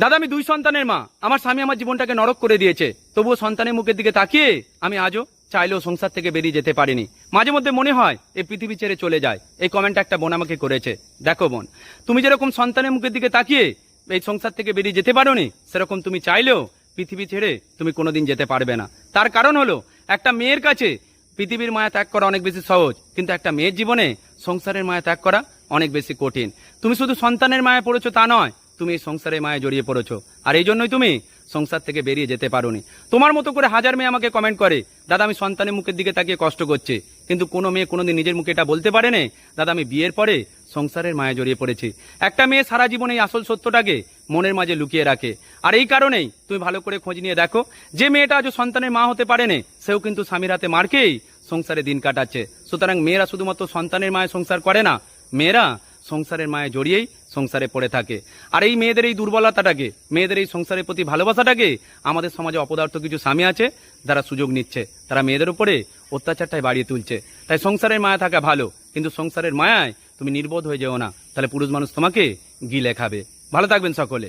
দাদা, আমি দুই সন্তানের মা। আমার স্বামী আমার জীবনটাকে নরক করে দিয়েছে। তবুও সন্তানের মুখের দিকে তাকিয়ে আমি আজও চাইলেও সংসার থেকে বেরিয়ে যেতে পারিনি। মাঝে মধ্যে মনে হয়, এই পৃথিবী ছেড়ে চলে যায়। এই কমেন্ট একটা বোন আমাকে করেছে। দেখো বোন, তুমি যেরকম সন্তানের মুখের দিকে তাকিয়ে এই সংসার থেকে বেরিয়ে যেতে পারোনি, সেরকম তুমি চাইলেও পৃথিবী ছেড়ে তুমি কোনোদিন যেতে পারবে না। তার কারণ হলো, একটা মেয়ের কাছে পৃথিবীর মায়া ত্যাগ করা অনেক বেশি সহজ, কিন্তু একটা মেয়ের জীবনে সংসারের মায়া ত্যাগ করা অনেক বেশি কঠিন। তুমি শুধু সন্তানের মায়া পড়েছো তা নয় তুমি এই সংসারের মায়া জড়িয়ে পড়েছো। আর এই জন্যই তুমি সংসার থেকে বেরিয়ে যেতে পারোনি। তোমার মতো করে হাজার মেয়ে আমাকে কমেন্ট করে, দাদা, আমি সন্তানের মুখের দিকে তাকিয়ে কষ্ট করছে, কিন্তু কোনো মেয়ে কোনোদিন নিজের মুখে এটা বলতে পারে না? দাদা, আমি বিয়ের পরে সংসারের মায়া জড়িয়ে পড়েছি। একটা মেয়ে সারা জীবনে এই আসল সত্যটাকে মনের মাঝে লুকিয়ে রাখে। আর এই কারণেই তুমি ভালো করে খোঁজ নিয়ে দেখো, যে মেয়েটা আজও সন্তানের মা হতে পারে না, সেও কিন্তু স্বামীর হাতে মারকেই সংসারে দিন কাটাচ্ছে। সুতরাং মেয়েরা শুধুমাত্র সন্তানের মায়ে সংসার করে না, মেয়েরা সংসারের মায়ে জড়িয়েই সংসারে পড়ে থাকে। আর এই মেয়েদের এই দুর্বলতাটাকে, মেয়েদের এই সংসারের প্রতি ভালোবাসাটাকে আমাদের সমাজে অপদার্থ কিছু স্বামী আছে যারা সুযোগ নিচ্ছে। তারা মেয়েদের উপরে অত্যাচারটাই বাড়িয়ে তুলছে। তাই সংসারের মায়া থাকা ভালো, কিন্তু সংসারের মায়ায় তুমি নির্বোধ হয়ে যেও না। তাহলে পুরুষ মানুষ তোমাকে গিলে খাবে। ভালো থাকবেন সকলে।